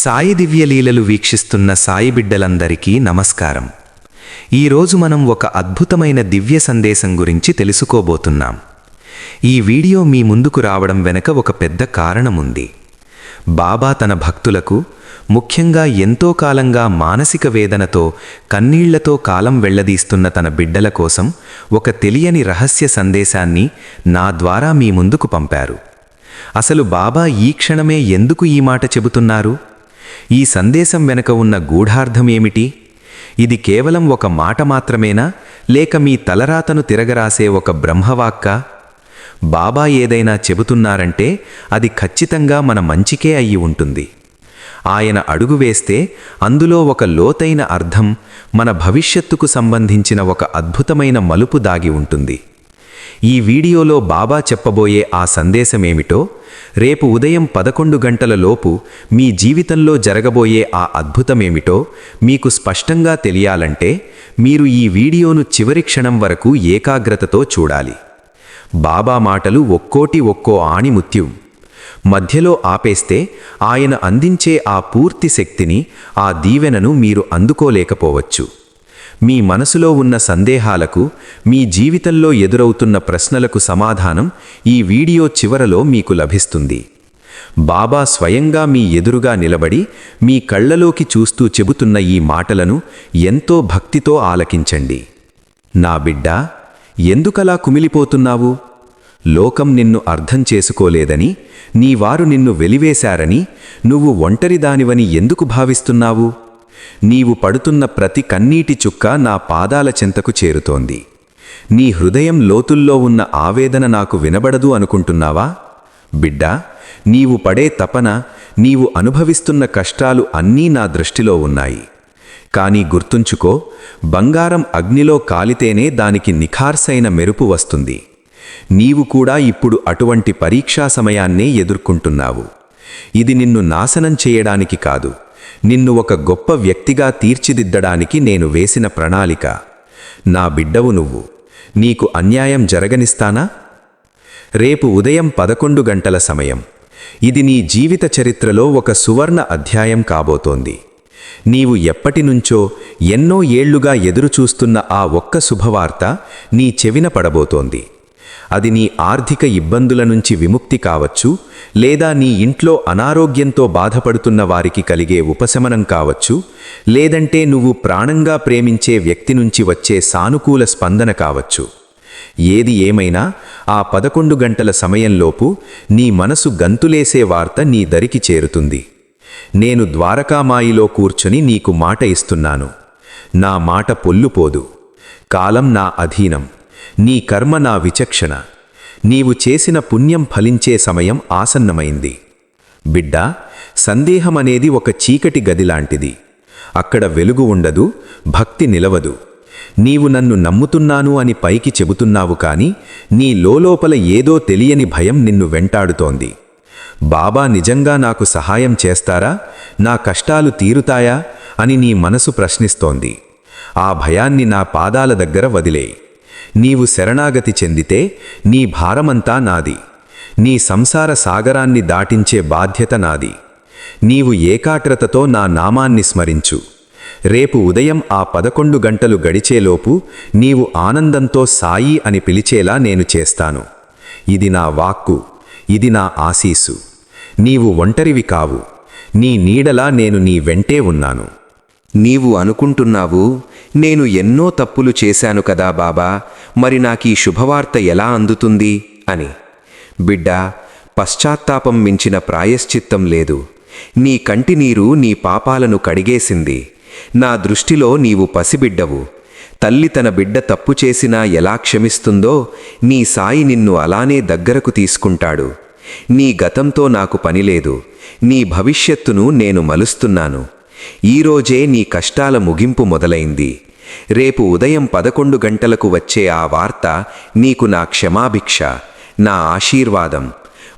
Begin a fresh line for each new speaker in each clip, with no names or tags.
సాయి దివ్యలీలలు వీక్షిస్తున్న సాయి బిడ్డలందరికీ నమస్కారం ఈరోజు మనం ఒక అద్భుతమైన దివ్య సందేశం గురించి తెలుసుకోబోతున్నాం. ఈ వీడియో మీ ముందుకు రావడం వెనక ఒక పెద్ద కారణముంది. బాబా తన భక్తులకు ముఖ్యంగా ఎంతో కాలంగా మానసిక వేదనతో కన్నీళ్ళతో కాలం వెళ్ళదీస్తున్న తన బిడ్డల కోసం ఒక తెలియని రహస్య సందేశాన్ని నా ద్వారా మీ ముందుకు పంపారు. అసలు బాబా ఈ క్షణమే ఎందుకు ఈ మాట చెబుతున్నారు? ఈ సందేశం వెనక ఉన్న గూఢార్థం ఏమిటి ఇది కేవలం ఒక మాట మాత్రమేనా? లేక మీ తలరాతను తిరగరాసే ఒక బ్రహ్మవాక్క? బాబా ఏదైనా చెబుతున్నారంటే అది ఖచ్చితంగా మన మంచికే అయ్యి ఉంటుంది. ఆయన అడుగు వేస్తే అందులో ఒక లోతైన అర్థం మన భవిష్యత్తుకు సంబంధించిన ఒక అద్భుతమైన మలుపు దాగి ఉంటుంది. ఈ వీడియోలో బాబా చెప్పబోయే ఆ సందేశమేమిటో రేపు ఉదయం పదకొండు గంటల లోపు మీ జీవితంలో జరగబోయే ఆ అద్భుతమేమిటో మీకు స్పష్టంగా తెలియాలంటే మీరు ఈ వీడియోను చివరి క్షణం వరకు ఏకాగ్రతతో చూడాలి. బాబా మాటలు ఒక్కోటి ఒక్కో ఆణిముత్యం. మధ్యలో ఆపేస్తే ఆయన అందించే ఆ పూర్తి శక్తిని ఆ దీవెనను మీరు అందుకోలేకపోవచ్చు. మీ మనసులో ఉన్న సందేహాలకు మీ జీవితంలో ఎదురవుతున్న ప్రశ్నలకు సమాధానం ఈ వీడియో చివరలో మీకు లభిస్తుంది. బాబా స్వయంగా మీ ఎదురుగా నిలబడి మీ కళ్ళలోకి చూస్తూ చెబుతున్న ఈ మాటలను ఎంతో భక్తితో ఆలకించండి. నా బిడ్డ ఎందుకలా కుమిలిపోతున్నావు? లోకం నిన్ను అర్థం చేసుకోలేదని నీవారు నిన్ను వెలివేశారని నువ్వు ఒంటరిదానివని ఎందుకు భావిస్తున్నావు? నీవు పడుతున్న ప్రతి కన్నీటి చుక్క నా పాదాల చెంతకు చేరుతోంది. నీ హృదయం లోతుల్లో ఉన్న ఆవేదన నాకు వినబడదు అనుకుంటున్నావా? బిడ్డా నీవు పడే తపన నీవు అనుభవిస్తున్న కష్టాలు అన్నీ నా దృష్టిలో ఉన్నాయి. కానీ గుర్తుంచుకో బంగారం అగ్నిలో కాలితేనే దానికి నిఖార్సైన మెరుపు వస్తుంది. నీవు కూడా ఇప్పుడు అటువంటి పరీక్షా సమయాన్నే ఎదుర్కొంటున్నావు. ఇది నిన్ను నాశనం చేయడానికి కాదు. నిన్ను ఒక గొప్ప వ్యక్తిగా తీర్చిదిద్దడానికి నేను వేసిన ప్రణాళిక. నా బిడ్డవు నువ్వు. నీకు అన్యాయం జరగనిస్తానా? రేపు ఉదయం పదకొండు గంటల సమయం. ఇది నీ జీవిత చరిత్రలో ఒక సువర్ణ అధ్యాయం కాబోతోంది. నీవు ఎప్పటినుంచో ఎన్నో ఏళ్ళుగా ఎదురుచూస్తున్న ఆ ఒక్క శుభవార్త నీ చెవిన పడబోతోంది. అది నీ ఆర్థిక ఇబ్బందుల నుంచి విముక్తి కావచ్చు లేదా నీ ఇంట్లో అనారోగ్యంతో బాధపడుతున్న వారికి కలిగే ఉపశమనం కావచ్చు లేదంటే నువ్వు ప్రాణంగా ప్రేమించే వ్యక్తి నుంచి వచ్చే సానుకూల స్పందన కావచ్చు. ఏది ఏమైనా ఆ పదకొండు గంటల సమయంలోపు నీ మనసు గంతులేసే వార్త నీ దరికి చేరుతుంది. నేను ద్వారకామాయిలో కూర్చొని నీకు మాట ఇస్తున్నాను. నా మాట పొల్లుపోదు. కాలం నా అధీనం. నీ కర్మ నా విచక్షణ. నీవు చేసిన పుణ్యం ఫలించే సమయం ఆసన్నమైంది. బిడ్డా సందేహమనేది ఒక చీకటి గదిలాంటిది. అక్కడ వెలుగు ఉండదు భక్తి నిలవదు. నీవు నన్ను నమ్ముతున్నాను అని పైకి చెబుతున్నావు కాని నీ లోలోపల ఏదో తెలియని భయం నిన్ను వెంటాడుతోంది. బాబా నిజంగా నాకు సహాయం చేస్తారా? నా కష్టాలు తీరుతాయా? అని నీ మనసు ప్రశ్నిస్తోంది. ఆ భయాన్ని నా పాదాల దగ్గర వదిలేయి. నీవు శరణాగతి చెందితే నీ భారమంతా నాది. నీ సంసార సాగరాన్ని దాటించే బాధ్యత నాది. నీవు ఏకాగ్రతతో నా నామాన్ని స్మరించు. రేపు ఉదయం ఆ పదకొండు గంటలు గడిచేలోపు నీవు ఆనందంతో సాయి అని పిలిచేలా నేను చేస్తాను. ఇది నా వాక్కు. ఇది నా ఆశీసు నీవు ఒంటరివి కావు. నీ నీడలా నేను నీ వెంటే ఉన్నాను.
నీవు అనుకుంటున్నావు నేను ఎన్నో తప్పులు చేశాను కదా బాబా మరి నాకీ శుభవార్త ఎలా అందుతుంది? అని. బిడ్డా పశ్చాత్తాపం మించిన ప్రాయశ్చిత్తం లేదు. నీ కంటినీరు నీ పాపాలను కడిగేసింది. నా దృష్టిలో నీవు పసిబిడ్డవు. తల్లి తన బిడ్డ తప్పు చేసినా ఎలా క్షమిస్తుందో నీ సాయి నిన్ను అలానే దగ్గరకు తీసుకుంటాడు. నీ గతంతో నాకు పనిలేదు నీ భవిష్యత్తును నేను మలుస్తున్నాను. ఈరోజే నీ కష్టాల ముగింపు మొదలైంది. రేపు ఉదయం పదకొండు గంటలకు వచ్చే ఆ వార్త నీకు నా క్షమాభిక్ష నా ఆశీర్వాదం.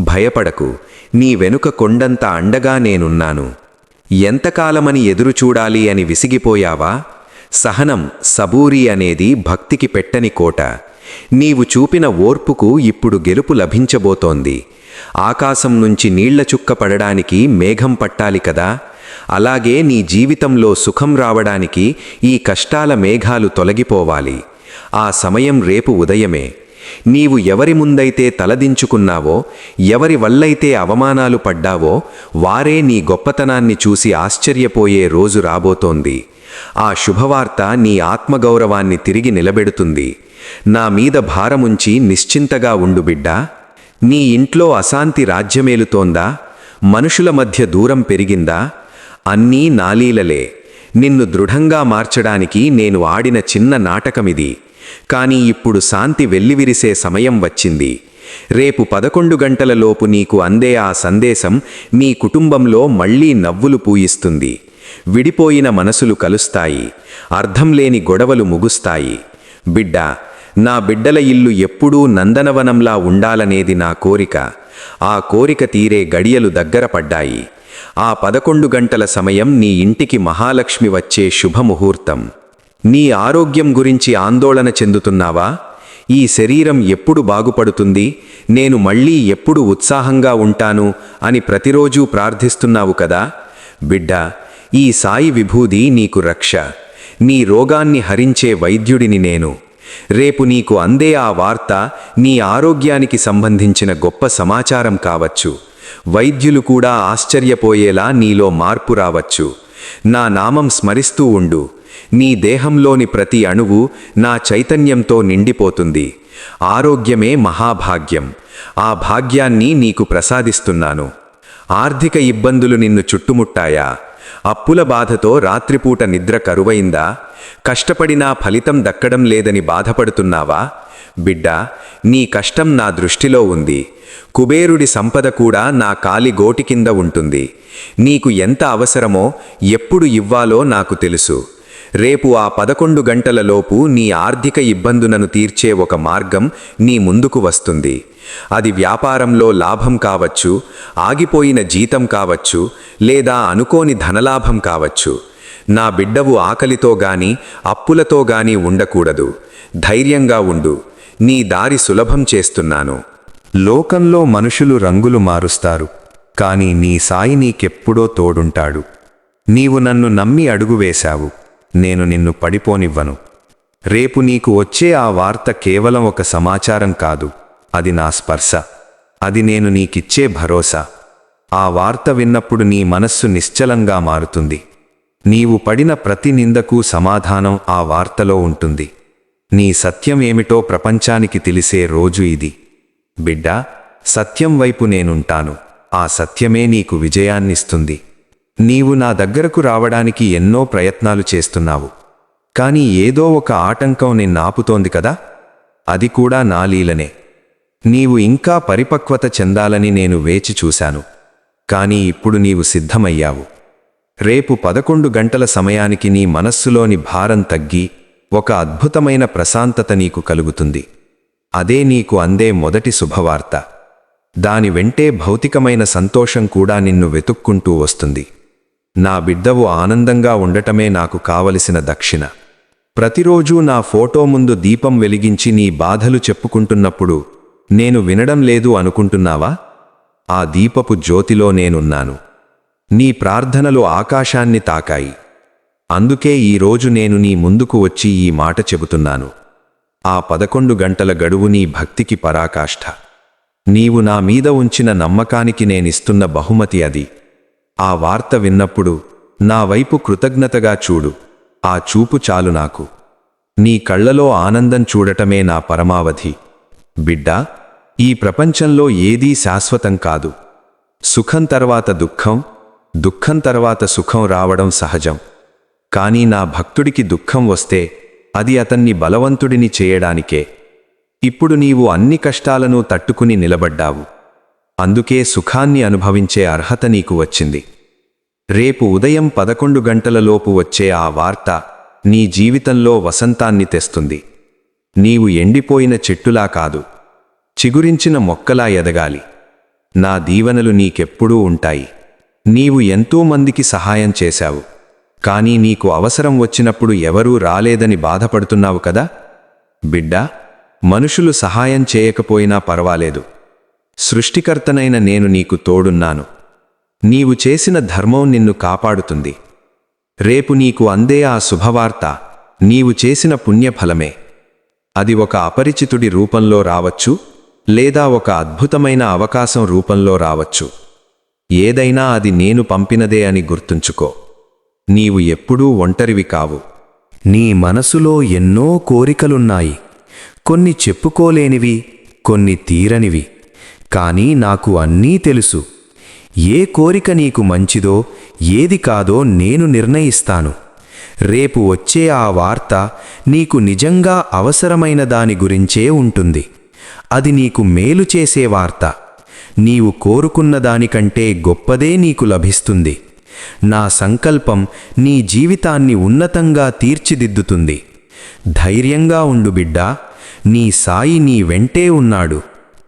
భయపడకు నీ వెనుక కొండంత అండగా నేనున్నాను. ఎంతకాలమని ఎదురుచూడాలి అని విసిగిపోయావా? సహనం సబూరి అనేది భక్తికి పెట్టని కోట. నీవు చూపిన ఓర్పుకు ఇప్పుడు గెలుపు లభించబోతోంది. ఆకాశం నుంచి నీళ్ళ చుక్క పడడానికి మేఘం పట్టాలి కదా? అలాగే నీ జీవితంలో సుఖం రావడానికి ఈ కష్టాల మేఘాలు తొలగిపోవాలి. ఆ సమయం రేపు ఉదయమే. నీవు ఎవరి ముందైతే తలదించుకున్నావో ఎవరి వల్లైతే అవమానాలు పడ్డావో వారే నీ గొప్పతనాన్ని చూసి ఆశ్చర్యపోయే రోజు రాబోతోంది. ఆ శుభవార్త నీ ఆత్మగౌరవాన్ని తిరిగి నిలబెడుతుంది. నా మీద భారముంచి నిశ్చింతగా ఉండు బిడ్డా. నీ ఇంట్లో అశాంతి రాజ్యమేలుతోందా? మనుషుల మధ్య దూరం పెరిగిందా? అన్నీ నాలీలలే. నిన్ను దృఢంగా మార్చడానికి నేను ఆడిన చిన్న నాటకమిది. కానీ ఇప్పుడు శాంతి వెల్లివిరిసే సమయం వచ్చింది. రేపు పదకొండు గంటలలోపు నీకు అందే ఆ సందేశం నీ కుటుంబంలో మళ్ళీ నవ్వులు పూయిస్తుంది. విడిపోయిన మనసులు కలుస్తాయి. అర్థం లేని గొడవలు ముగుస్తాయి. బిడ్డ నా బిడ్డల ఇల్లు ఎప్పుడూ నందనవనంలా ఉండాలనేది నా కోరిక. ఆ కోరిక తీరే గడియలు దగ్గర పడ్డాయి. ఆ పదకొండు గంటల సమయం నీ ఇంటికి మహాలక్ష్మి వచ్చే శుభముహూర్తం. నీ ఆరోగ్యం గురించి ఆందోళన చెందుతున్నావా? ఈ శరీరం ఎప్పుడు బాగుపడుతుంది? నేను మళ్ళీ ఎప్పుడు ఉత్సాహంగా ఉంటాను అని ప్రతిరోజూ ప్రార్థిస్తున్నావు కదా? బిడ్డ ఈ సాయి విభూది నీకు రక్ష. నీ రోగాన్ని హరించే వైద్యుడిని నేను. రేపు నీకు అందే ఆ వార్త నీ ఆరోగ్యానికి సంబంధించిన గొప్ప సమాచారం కావచ్చు. వైద్యులు కూడా ఆశ్చర్యపోయేలా నీలో మార్పు రావచ్చు. నా నామం స్మరిస్తూ ఉండు. నీ దేహంలోని ప్రతి అణువు నా చైతన్యంతో నిండిపోతుంది. ఆరోగ్యమే మహాభాగ్యం. ఆ భాగ్యాన్ని నీకు ప్రసాదిస్తున్నాను. ఆర్థిక ఇబ్బందులు నిన్ను చుట్టుముట్టాయా? అప్పుల బాధతో రాత్రిపూట నిద్ర కరువైందా? కష్టపడినా ఫలితం దక్కడం లేదని బాధపడుతున్నావా? బిడ్డ నీ కష్టం నా దృష్టిలో ఉంది. కుబేరుడి సంపద కూడా నా కాలి గోటి కింద ఉంటుంది. నీకు ఎంత అవసరమో ఎప్పుడు ఇవ్వాలో నాకు తెలుసు. రేపు ఆ పదకొండు గంటలలోపు నీ ఆర్థిక ఇబ్బందులను తీర్చే ఒక మార్గం నీ ముందుకు వస్తుంది. అది వ్యాపారంలో లాభం కావచ్చు ఆగిపోయిన జీతం కావచ్చు లేదా అనుకోని ధనలాభం కావచ్చు. నా బిడ్డవు ఆకలితో గాని అప్పులతో గాని ఉండకూడదు. ధైర్యంగా ఉండు. నీ దారి సులభం చేస్తున్నాను.
లోకంలో మనుషులు రంగులు మారుస్తారు కాని నీ సాయి నీకెప్పుడో తోడుంటాడు. నీవు నన్ను నమ్మి అడుగు వేశావు నేను నిన్ను పడిపోనివ్వను. రేపు నీకు వచ్చే ఆ వార్త కేవలం ఒక సమాచారం కాదు అది నా స్పర్శ. అది నేను నీకిచ్చే భరోసా. ఆ వార్త విన్నప్పుడు నీ మనస్సు నిశ్చలంగా మారుతుంది. నీవు పడిన ప్రతి నిందకు సమాధానం ఆ వార్తలో ఉంటుంది. నీ సత్యం ఏమిటో ప్రపంచానికి తెలిసే రోజు ఇది. బిడ్డా సత్యం వైపు నేనుంటాను. ఆ సత్యమే నీకు విజయాన్నిస్తుంది. నీవు నా దగ్గరకు రావడానికి ఎన్నో ప్రయత్నాలు చేస్తున్నావు. కానీ ఏదో ఒక ఆటంకం నిన్నాపుతోంది కదా? అది కూడా నా లీలనే. నీవు ఇంకా పరిపక్వత చెందాలని నేను వేచి చూశాను. కానీ ఇప్పుడు నీవు సిద్ధమయ్యావు. రేపు పదకొండు గంటల సమయానికి నీ మనస్సులోని భారం తగ్గి ఒక అద్భుతమైన ప్రశాంతత నీకు కలుగుతుంది. అదే నీకు అందే మొదటి శుభవార్త. దాని వెంటే భౌతికమైన సంతోషం కూడా నిన్ను వెతుక్కుంటూ వస్తుంది. నా బిడ్డవు ఆనందంగా ఉండటమే నాకు కావలసిన దక్షిణ. ప్రతిరోజూ నా ఫోటో ముందు దీపం వెలిగించి నీ బాధలు చెప్పుకుంటున్నప్పుడు నేను వినడం లేదు అనుకుంటున్నావా? ఆ దీపపు జ్యోతిలో నేనున్నాను. నీ ప్రార్థనలు ఆకాశాన్ని తాకాయి. అందుకే ఈరోజు నేను నీ ముందుకు వచ్చి ఈ మాట చెబుతున్నాను. ఆ పదకొండు గంటల గడువు నీ భక్తికి పరాకాష్ఠ. నీవు నా మీద ఉంచిన నమ్మకానికి నేనిస్తున్న బహుమతి అది. ఆ వార్త విన్నప్పుడు నా వైపు కృతజ్ఞతగా చూడు. ఆ చూపు చాలు నాకు. నీ కళ్ళలో ఆనందం చూడటమే నా పరమావధి. బిడ్డా ఈ ప్రపంచంలో ఏదీ శాశ్వతం కాదు. సుఖం తర్వాత దుఃఖం దుఃఖం తర్వాత సుఖం రావడం సహజం. కానీ నా భక్తుడికి దుఃఖం వస్తే అది అతన్ని బలవంతుడిని చేయడానికే. ఇప్పుడు నీవు అన్ని కష్టాలను తట్టుకుని నిలబడ్డావు. అందుకే సుఖాన్ని అనుభవించే అర్హత నీకు వచ్చింది. రేపు ఉదయం పదకొండు గంటలలోపు వచ్చే ఆ వార్త నీ జీవితంలో వసంతాన్ని తెస్తుంది. నీవు ఎండిపోయిన చెట్టులా కాదు. చిగురించిన మొక్కలా ఎదగాలి. నా దీవెనలు నీకెప్పుడూ ఉంటాయి. నీవు ఎంతో మందికి సహాయం చేశావు. కానీ నీకు అవసరం వచ్చినప్పుడు ఎవరూ రాలేదని బాధపడుతున్నావు కదా? బిడ్డా మనుషులు సహాయం చేయకపోయినా పర్వాలేదు. సృష్టికర్తనైన నేను నీకు తోడున్నాను. నీవు చేసిన ధర్మం నిన్ను కాపాడుతుంది. రేపు నీకు అందే ఆ శుభవార్త నీవు చేసిన పుణ్యఫలమే. అది ఒక అపరిచితుడి రూపంలో రావచ్చు లేదా ఒక అద్భుతమైన అవకాశం రూపంలో రావచ్చు. ఏదైనా అది నేను పంపినదే అని గుర్తుంచుకో. నీవు ఎప్పుడూ ఒంటరివి కావు. నీ మనసులో ఎన్నో కోరికలున్నాయి. కొన్ని చెప్పుకోలేనివి కొన్ని తీరనివి. కానీ నాకు అన్నీ తెలుసు. ఏ కోరిక నీకు మంచిదో ఏది కాదో నేను నిర్ణయిస్తాను. రేపు వచ్చే ఆ వార్త నీకు నిజంగా అవసరమైన దాని గురించే ఉంటుంది. అది నీకు మేలు చేసే వార్త. నీవు కోరుకున్న దానికంటే గొప్పదే నీకు లభిస్తుంది. నా సంకల్పం నీ జీవితాన్ని ఉన్నతంగా తీర్చిదిద్దుతుంది. ధైర్యంగా ఉండు బిడ్డా నీ సాయి నీ వెంటే ఉన్నాడు.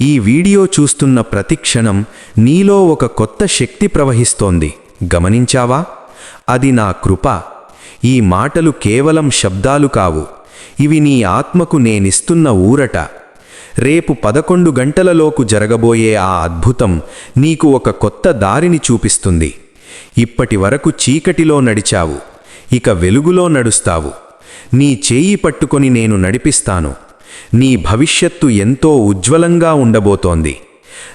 ఈ వీడియో చూస్తున్న ప్రతిక్షణం నీలో ఒక కొత్త శక్తి ప్రవహిస్తోంది. గమనించావా? అది నా కృప. ఈ మాటలు కేవలం శబ్దాలు కావు. ఇవి నీ ఆత్మకు నేనిస్తున్న ఊరట. రేపు పదకొండు గంటలలోపు జరగబోయే ఆ అద్భుతం నీకు ఒక కొత్త దారిని చూపిస్తుంది. ఇప్పటి వరకు చీకటిలో నడిచావు ఇక వెలుగులో నడుస్తావు. నీ చేయి పట్టుకొని నేను నడిపిస్తాను. నీ భవిష్యత్తు ఎంతో ఉజ్వలంగా ఉండబోతోంది.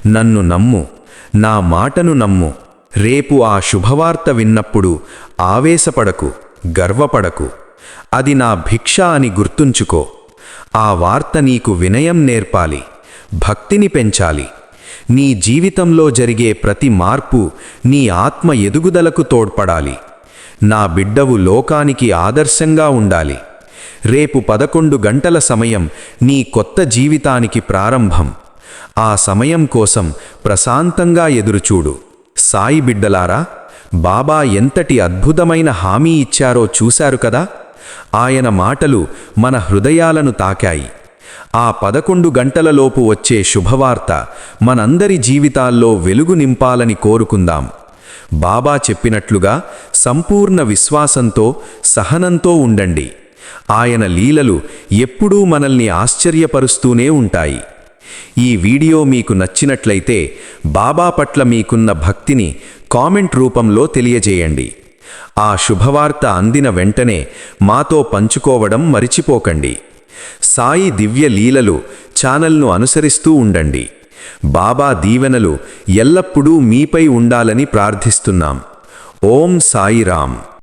నన్ను నమ్ము నా మాటను నమ్ము. రేపు ఆ శుభవార్త విన్నప్పుడు ఆవేశపడకు గర్వపడకు. అది నా భిక్ష అని గుర్తుంచుకో. ఆ వార్త నీకు వినయం నేర్పాలి భక్తిని పెంచాలి. నీ జీవితంలో జరిగే ప్రతి మార్పు నీ ఆత్మ ఎదుగుదలకు తోడ్పడాలి. నా బిడ్డవు లోకానికి ఆదర్శంగా ఉండాలి. రేపు పదకొండు గంటల సమయం నీ కొత్త జీవితానికి ప్రారంభం. ఆ సమయం కోసం ప్రశాంతంగా ఎదురుచూడు. సాయి బిడ్డలారా బాబా ఎంతటి అద్భుతమైన హామీ ఇచ్చారో చూశారు కదా? ఆయన మాటలు మన హృదయాలను తాకాయి. ఆ పదకొండు గంటలలోపు వచ్చే శుభవార్త మనందరి జీవితాల్లో వెలుగు నింపాలని కోరుకుందాం. బాబా చెప్పినట్లుగా సంపూర్ణ విశ్వాసంతో సహనంతో ఉండండి. ఆయన లీలలు ఎప్పుడూ మనల్ని ఆశ్చర్యపరుస్తూనే ఉంటాయి. ఈ వీడియో మీకు నచ్చినట్లయితే బాబా పట్ల మీకున్న భక్తిని కామెంట్ రూపంలో తెలియజేయండి. ఆ శుభవార్త అందిన వెంటనే మాతో పంచుకోవడం మరిచిపోకండి. సాయి దివ్య లీలలు ఛానల్ను అనుసరిస్తూ ఉండండి. బాబా దీవెనలు ఎల్లప్పుడూ మీపై ఉండాలని ప్రార్థిస్తున్నాం. ఓం సాయిరామ్.